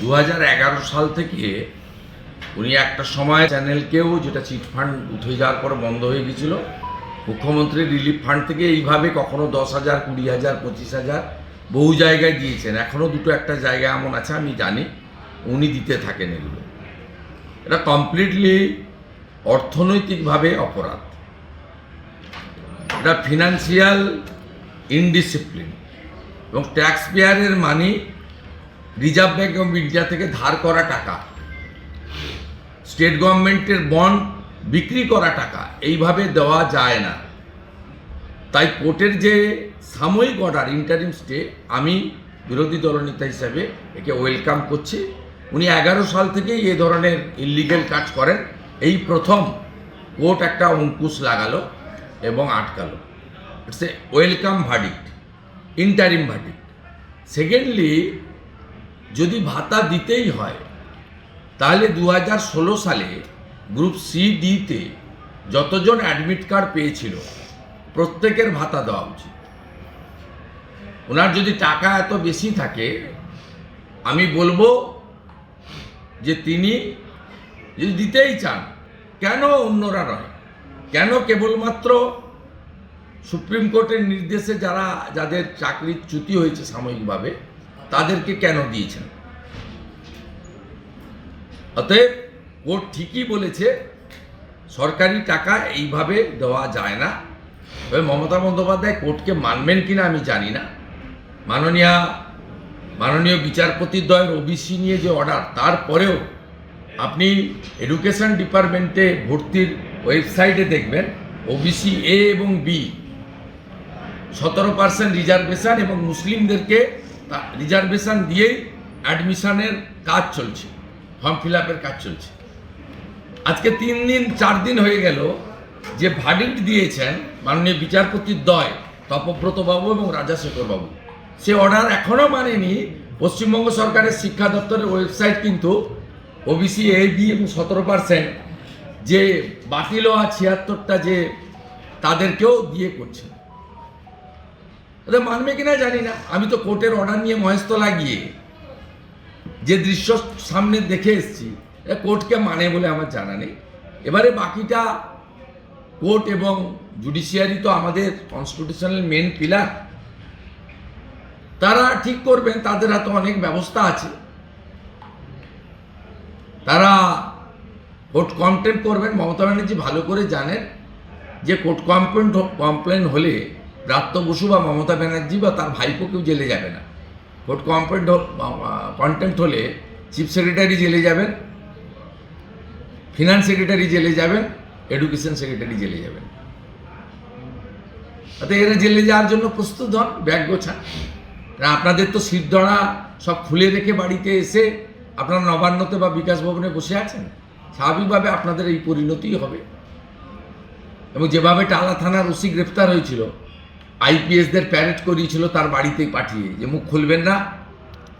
দু হাজার এগারো সাল থেকে উনি একটা সময় চ্যানেলকেও যেটা চিটফান্ড উঠে যাওয়ার পর বন্ধ হয়ে গেছিল। মুখ্যমন্ত্রী রিলিফ ফান্ড থেকে এইভাবে কখনো দশ হাজার, কুড়ি হাজার, পঁচিশ হাজার বহু জায়গায় দিয়েছেন। এখনও দুটো একটা জায়গা এমন আছে, আমি জানি, উনি দিতে থাকেন এগুলো। এটা কমপ্লিটলি অর্থনৈতিকভাবে অপরাধ। এটা ফিনান্সিয়াল ইনডিসিপ্লিন এবং ট্যাক্স পেয়ারের money Reserve Bank of India থেকে ধার করা টাকা, স্টেট গভর্নমেন্টের বন্ড বিক্রি করা টাকা, এইভাবে দেওয়া যায় না। তাই কোর্টের যে সাময়িক অর্ডার, ইন্টারিম স্টে, আমি বিরোধী দলনেতা হিসাবে একে ওয়েলকাম করছি। উনি এগারো সাল থেকেই এ ধরনের ইলিগেল কাজ করেন। এই প্রথম কোর্ট একটা অঙ্কুশ লাগালো এবং আটকালো। It's a welcome verdict interim verdict secondly যদি ভাতা দিতেই হয়, তাহলে দু সালে গ্রুপ সি ডিতে যতজন অ্যাডমিট কার্ড পেয়েছিল, প্রত্যেকের ভাতা দেওয়া উচিত। ওনার যদি টাকা এত বেশি থাকে, আমি বলব যে তিনি যদি দিতেই চান, কেন অন্যরা নয়? কেন কেবলমাত্র সুপ্রিম কোর্টের নির্দেশে যারা, যাদের চাকরির চ্যুতি হয়েছে সাময়িকভাবে তাদেরকে কেন দিয়েছেন? অতএব কোর্ট ঠিকই বলেছে, সরকারি টাকা এইভাবে দেওয়া যায় না। তবে মমতা বন্দ্যোপাধ্যায় কোর্টকে মানবেন কিনা আমি জানি না। মাননীয় মাননীয় বিচারপতি দ্বয়ের ওবিসি নিয়ে যে অর্ডার, তারপরেও আপনি এডুকেশন ডিপার্টমেন্টে ভর্তির ওয়েবসাইটে দেখবেন, ওবিসি এ এবং বি, সতেরো পার্সেন্ট রিজার্ভেশন এবং মুসলিমদেরকে রিজার্ভেশন দিয়েই অ্যাডমিশনের কাজ চলছে ফর্ম ফিল আপের কাজ চলছে। আজকে তিন দিন, চার দিন হয়ে গেল যে ভার্ডিক্ট দিয়েছেন মাননীয় বিচারপতির দয়, তপব্রতবাবু এবং রাজাশেখরবাবু। সে অর্ডার এখনও মানেনি, পশ্চিমবঙ্গ সরকারের শিক্ষা দপ্তরের ওয়েবসাইট কিন্তু ওবিসি এ বি এবং সতেরো পার্সেন্ট যে বাতিল হওয়া ছিয়াত্তরটা যে তাদেরকেও দিয়ে করছে। ওদের মানবে কিনা জানি না। আমি তো কোর্টের অর্ডার নিয়ে মহেশতলা গিয়ে যে দৃশ্য সামনে দেখে এসছি কোর্টকে মানে বলে আমার জানা নেই। এবারে বাকিটা কোর্ট এবং জুডিশিয়ারি তো আমাদের কনস্টিটিউশনাল মেন পিলার তারা ঠিক করবেন, তাদের হাতে অনেক ব্যবস্থা আছে। তারা কোর্ট কমপ্লেন করবেন, মমতা ব্যানার্জি ভালো করে জানেন যে কোর্ট কমপ্লেন কমপ্লেন হলে ব্রাত্য বসু বা মমতা ব্যানার্জি বা তার ভাইপো কেউ জেলে যাবে না। কোর্ট কমপ্লেন কন্টেন্ট হলে চিফ সেক্রেটারি জেলে যাবেন ফিনান্স সেক্রেটারি জেলে যাবেন এডুকেশন সেক্রেটারি জেলে যাবেন। তাতে এরা জেলে যাওয়ার জন্য প্রস্তুত হন, ব্যাগ কারণ আপনাদের তো সিদ্ধড়া সব খুলে রেখে বাড়িতে এসে আপনারা নবান্নতে বা বিকাশ ভবনে বসে আছেন, স্বাভাবিকভাবে আপনাদের এই পরিণতিই হবে। এবং যেভাবে টালা থানার ওসি গ্রেপ্তার হয়েছিল আইপিএসদের প্যারেড করিয়েছিল তার বাড়িতেই পাঠিয়ে। যে মুখ খুলবেন না,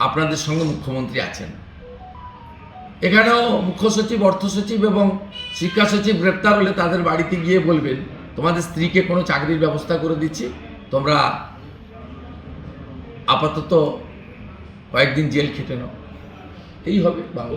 আপনাদের সঙ্গে মুখ্যমন্ত্রী আছেন। এখানেও মুখ্য সচিব, অর্থ সচিব এবং শিক্ষা সচিব গ্রেপ্তার হলে তাদের বাড়িতে গিয়ে বলবেন, তোমাদের স্ত্রীকে কোনো চাকরির ব্যবস্থা করে দিচ্ছি। তোমরা আপাতত কয়েকদিন জেল খেটে নাও। এই হবে বাংলা